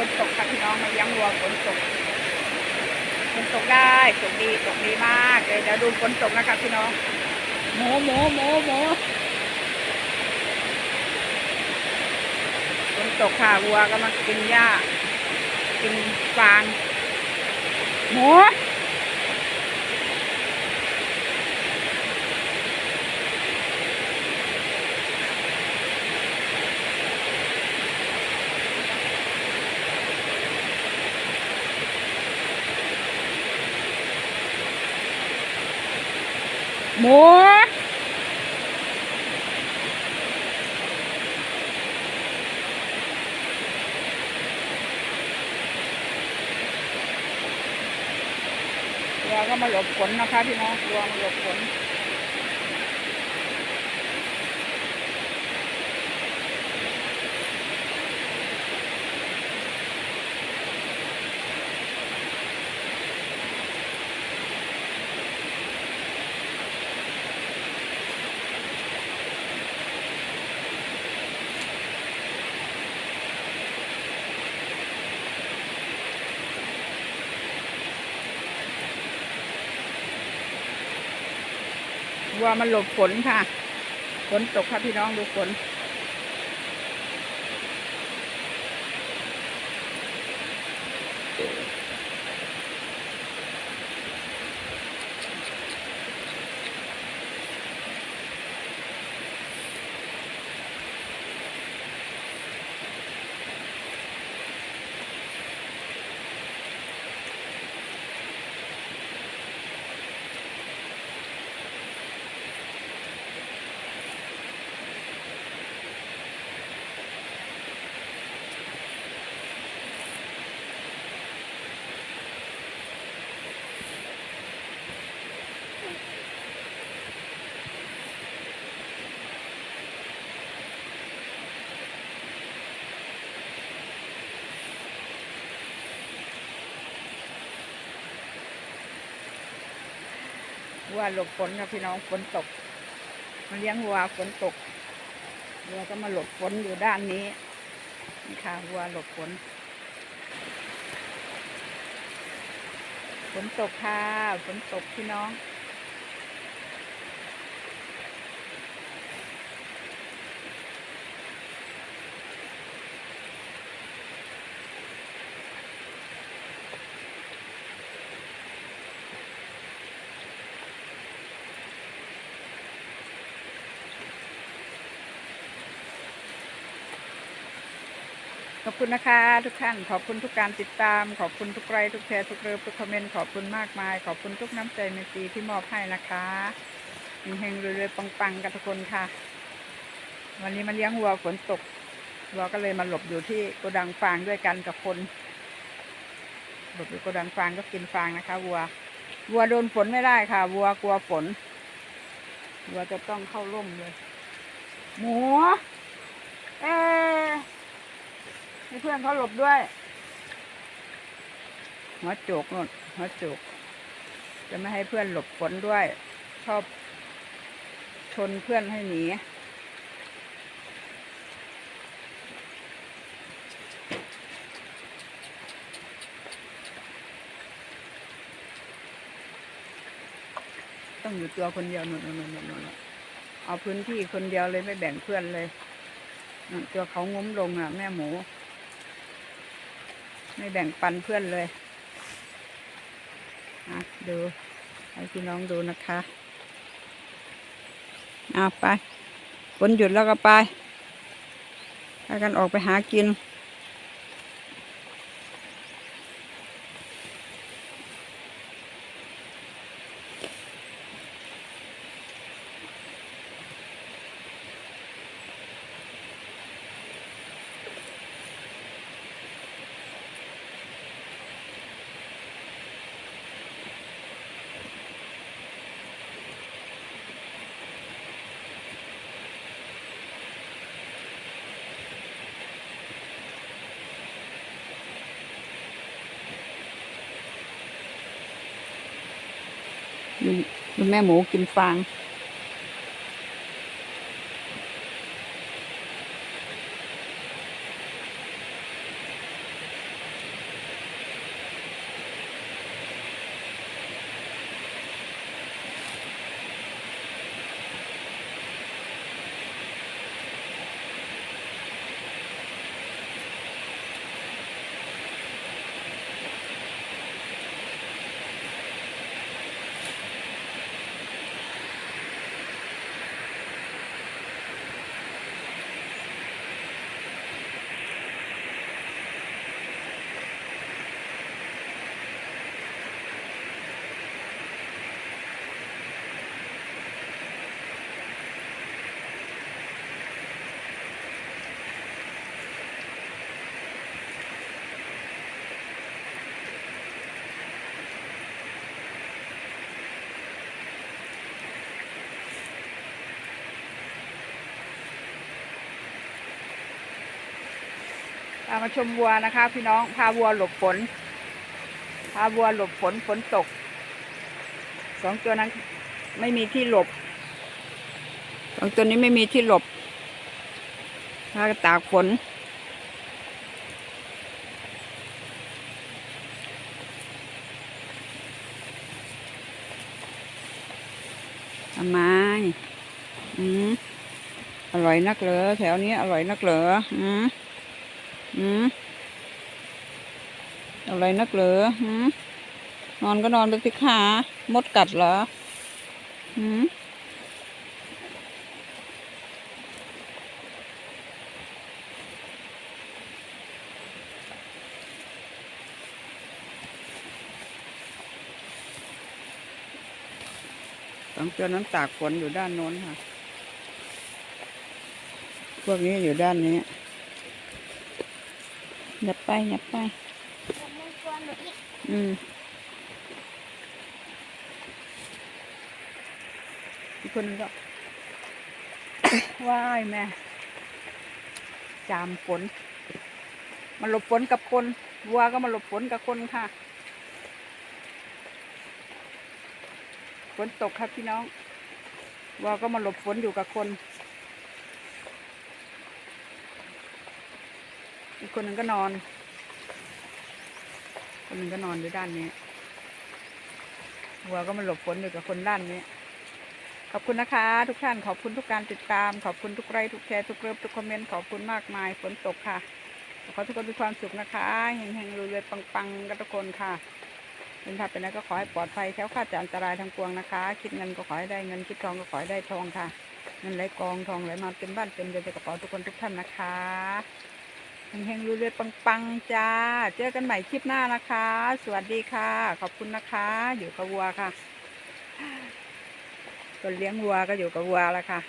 ฝนตกค่ะพี่น้องมายังวัวฝนตกฝนตกได้ตกดีตกดีมากเดี๋ยวดูฝนตกนะคะพี่น้องหมูหมูหมูหมูฝนตกค่ะวัวก็มากินหญ้ากินฟางหมู หมูวัวก็มาหลบฝนนะคะพี่น้องวัวมาหลบฝน วัวมันหลบฝนค่ะ ฝนตกค่ะพี่น้องดูฝน วัวหลบฝนค่ะพี่น้องฝนตกมาเลี้ยงวัวฝนตกวัวก็มาหลบฝนอยู่ด้านนี้นี่ค่ะวัวหลบฝนฝนตกค่ะฝนตกพี่น้อง คุณนะคะทุกท่าน ขอบคุณทุกการติดตาม ขอบคุณทุกไลค์ทุกแชร์ทุกเลิฟทุกคอมเมนต์ขอบคุณมากมาย ขอบคุณทุกน้ำใจในปีที่มอบให้นะคะเฮงๆรวยๆปังๆกันทุกคนค่ะ วันนี้มาเลี้ยงวัวฝนตกวัวก็เลยมาหลบอยู่ที่โกดังฟางด้วยกันกับคนหลบอยู่โกดังฟางก็กินฟางนะคะ วัว วัวโดนฝนไม่ได้ค่ะ วัวกลัวฝน วัวจะต้องเข้าร่มเลย หมู เอ๊ ให้เพื่อนเขาหลบด้วย หัวโจกนู่นหัวโจกจะไม่ให้เพื่อนหลบฝนด้วย ชอบชนเพื่อนให้หนีต้องอยู่ตัวคนเดียวนู่นนู่นนู่นนู่นเอาพื้นที่คนเดียวเลยไม่แบ่งเพื่อนเลย ตัวเขาง้มลงอะ แม่หมู ไม่แบ่งปันเพื่อนเลยอะดูให้พี่น้องดูนะคะเอาไปฝนหยุดแล้วก็ไปพากันออกไปหากิน ดูดูแม่หมูกินฟางามาชมวัวนะคะ พี่น้องพาวัวหลบฝน พาวัวหลบฝนฝนตกสองตัวนั้นไม่มีที่หลบสองตัวนี้ไม่มีที่หลบพาตากฝนทำไมอืมอร่อยนักเหรอแถวนี้อร่อยนักเหรออืม อืมอะไรนักเหรอหืมนอนก็นอนไปสิขามดกัดเหรอหืมสองตัวนั้นตากฝนอยู่ด้านโน้นค่ะ พวกนี้อยู่ด้านนี้ หยับไปหยับไป อืมอีกคนนึงก็ว่ายแม่ จามฝนมาหลบฝนกับคนวัวก็มาหลบฝนกับคนค่ะฝนตกครับพี่น้องวัวก็มาหลบฝนอยู่กับคน อีกคนหนึ่งก็นอน คนหนึ่งก็นอนอยู่ด้านนี้วัวก็มาหลบฝนอยู่กับคนด้านนี้ ขอบคุณนะคะ ทุกท่านขอบคุณทุกการติดตาม ขอบคุณทุกไลค์ทุกแชร์ทุกเลิฟทุกคอมเมนต์ขอบคุณมากมายฝนตกค่ะขอทุกคนมีความสุขนะคะเฮงๆรวยๆปังๆกันทุกคนค่ะเป็นทางไปไหนก็ขอให้ปลอดภัยแค้วคาดจากอันตรายทางปวงนะคะ คิดเงินก็ขอให้ได้เงินคิดทองก็ขอให้ได้ทองค่ะเงินไหลกองทองไหลมาเต็มบ้านเต็มเรือนเต็มกระเป๋าทุกคนทุกท่านนะคะ เฮงๆรวยๆปังๆจ้า เจอกันใหม่คลิปหน้านะคะ สวัสดีค่ะ ขอบคุณนะคะ อยู่กับวัวค่ะคนเลี้ยงวัวก็อยู่กับวัวแล้วค่ะ